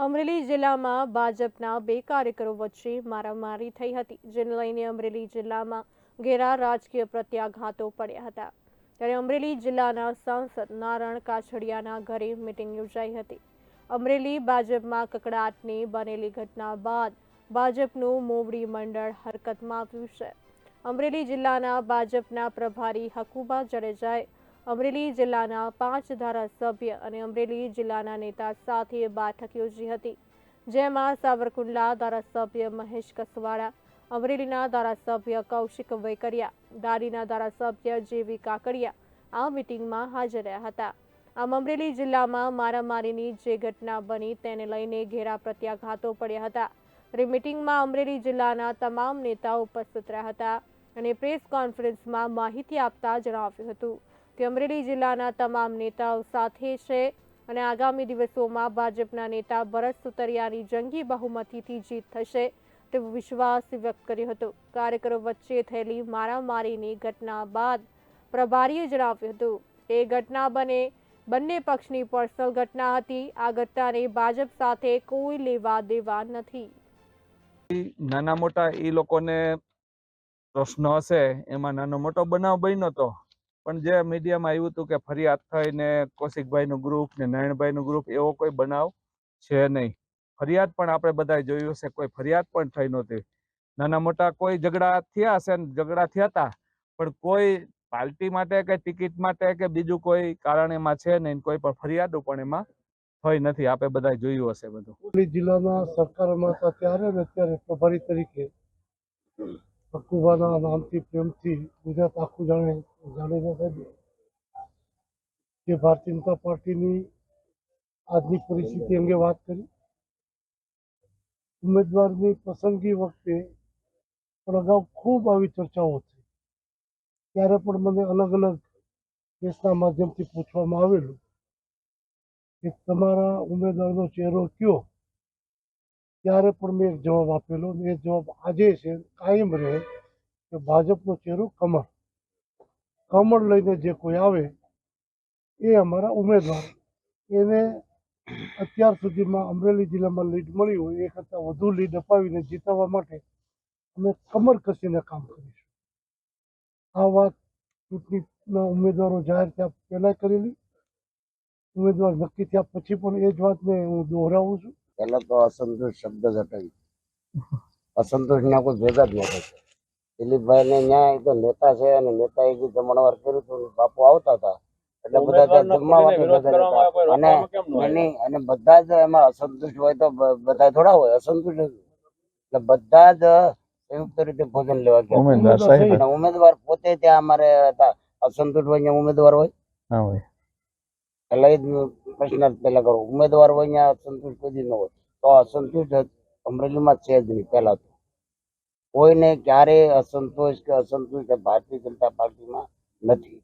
અમરેલી જિલ્લામાં ભાજપના બે કાર્યકરો વચ્ચે મારામારી થઈ હતી, જેને લઈને અમરેલી જિલ્લામાં ઘેરા રાજકીય પ્રત્યાઘાતો પડ્યા હતા. ત્યારે અમરેલી જિલ્લાના સાંસદ નારણ કાછડિયાના ઘરે મિટિંગ યોજાઈ હતી. અમરેલી ભાજપમાં કકડાટની બનેલી ઘટના બાદ ભાજપનું મોવડી મંડળ હરકતમાં આવ્યું છે. અમરેલી જિલ્લાના ભાજપના પ્રભારી હકુબા જડેજાએ અમરેલી જિલ્લાના પાંચ ધારાસભ્ય અને અમરેલી જિલ્લાના નેતા સાથે બેઠક યોજી હતી, જેમાં સાવરકુંડલા ધારાસભ્ય મહેશ કસવાડા, અમરેલીના ધારાસભ્ય કૌશિક વૈકરિયા દાડીના ધારાસભ્ય જેવી કાકડિયા આ મિટિંગમાં હાજર રહ્યા હતા. આમ અમરેલી જિલ્લામાં મારામારીની જે ઘટના બની તેને લઈને ઘેરા પ્રત્યાઘાતો પડ્યા હતા. ત્યારે મિટિંગમાં અમરેલી જિલ્લાના તમામ નેતાઓ ઉપસ્થિત રહ્યા હતા અને પ્રેસ કોન્ફરન્સમાં માહિતી આપતા જણાવ્યું હતું. કે અમરેલી જિલ્લાના તમામ નેતાઓ સાથે છે અને આગામી દિવસોમાં ભાજપના નેતા ભરત સુતરિયાની જંગી બહુમતીથી જીત થશે તેવો વિશ્વાસ વ્યક્ત કર્યો હતો. કાર્યકરો વચ્ચે થયેલી મારામારીની ઘટના બાદ પ્રભારીએ જણાવ્યું હતું એ ઘટના બને બંને પક્ષની પર્સનલ ઘટના હતી. આ ઘટનાને ભાજપ સાથે કોઈ લેવા દેવા નથી. નાના મોટા એ લોકોને પ્રશ્ન હશે, એમાં નાનો મોટો બનાવ બન્યો તો પણ જે મીડિયામાં આવ્યું હતું કે ફરિયાદ થઈને કૌશિકભાઈનું ગ્રુપ ને નારાયણભાઈનું ગ્રુપ એવો કોઈ બનાવ છે નહીં. ફરિયાદ પણ આપણે બધાએ જોયું હશે, કોઈ ફરિયાદ પણ થઈ નહોતી. નાના મોટા કોઈ ઝઘડા થયા હશે ઝઘડા થયા હતા, પણ કોઈ પાર્ટી માટે કે ટિકિટ માટે કે બીજું કોઈ કારણ એમાં છે નહીં કોઈ પણ ફરિયાદો પણ એમાં થઈ નથી. આપણે બધા જોયું હશે બધું. જિલ્લામાં સરકારમાં ત્યારે ને અત્યારે પ્રભારી તરીકે હકુબાના નામથી, પ્રેમથી ગુજરાત આખું જાણે જાણીને સાહેબ. જે ભારતીય જનતા પાર્ટીની આજની પરિસ્થિતિ અંગે વાત કરી. ઉમેદવારની પસંદગી વખતે પણ અગાઉ ખૂબ આવી ચર્ચાઓ થઈ. ત્યારે પણ મને અલગ અલગ કેસના માધ્યમથી પૂછવામાં આવેલું કે તમારા ઉમેદવારનો ચહેરો કયો? ત્યારે પણ મેં એક જવાબ આપેલો અને એ જવાબ આજે છે, કાયમ રહે કે ભાજપનો ચહેરો કમળ. કમળ લઈને જે કોઈ આવે એ અમારા ઉમેદવાર. એને અત્યાર સુધીમાં અમરેલી જિલ્લામાં લીડ મળી હોય એ કરતાં વધુ લીડ અપાવીને જીતાવવા માટે અમે કમર કસીને કામ કરીશું. આ વાત ચૂંટણીના ઉમેદવારો જાહેર થયા પહેલાં કરેલી. ઉમેદવાર નક્કી થયા પછી પણ એ જ વાતને હું દોહરાવું છું. પહેલા તો અસંતોષ શબ્દ જ હટાવી અસંતોષ ના કોઈ ભેગા જ નહોતા દિલીપભાઈ ને ન્યાય તો નેતા છે અને નેતા એ જે જમણવાર કર્યું હતું બાપુ આવતા હતા એટલે બધા ત્યાં જમવા. અને અને બધા જ એમાં અસંતુષ્ટ હોય તો બધા થોડા હોય અસંતુષ્ટ એટલે બધા જ સંયુક્ત રીતે ભોજન લેવા ગયા. ઉમેદવાર ઉમેદવાર પોતે ત્યાં અમારે હતા. અસંતુષ્ટ હોય ઉમેદવાર હોય. હા હોય. એટલે જ પ્રશ્ન પહેલા કરું. ઉમેદવાર હોય ત્યાં સંતુષ્ટ કોઈ ન હોય. તો અસંતુષ્ટ અમરેલીમાં છે જ નહીં પહેલા તો. કોઈને ક્યારેય અસંતોષ કે અસંતુષ્ટ ભારતીય જનતા પાર્ટીમાં નથી.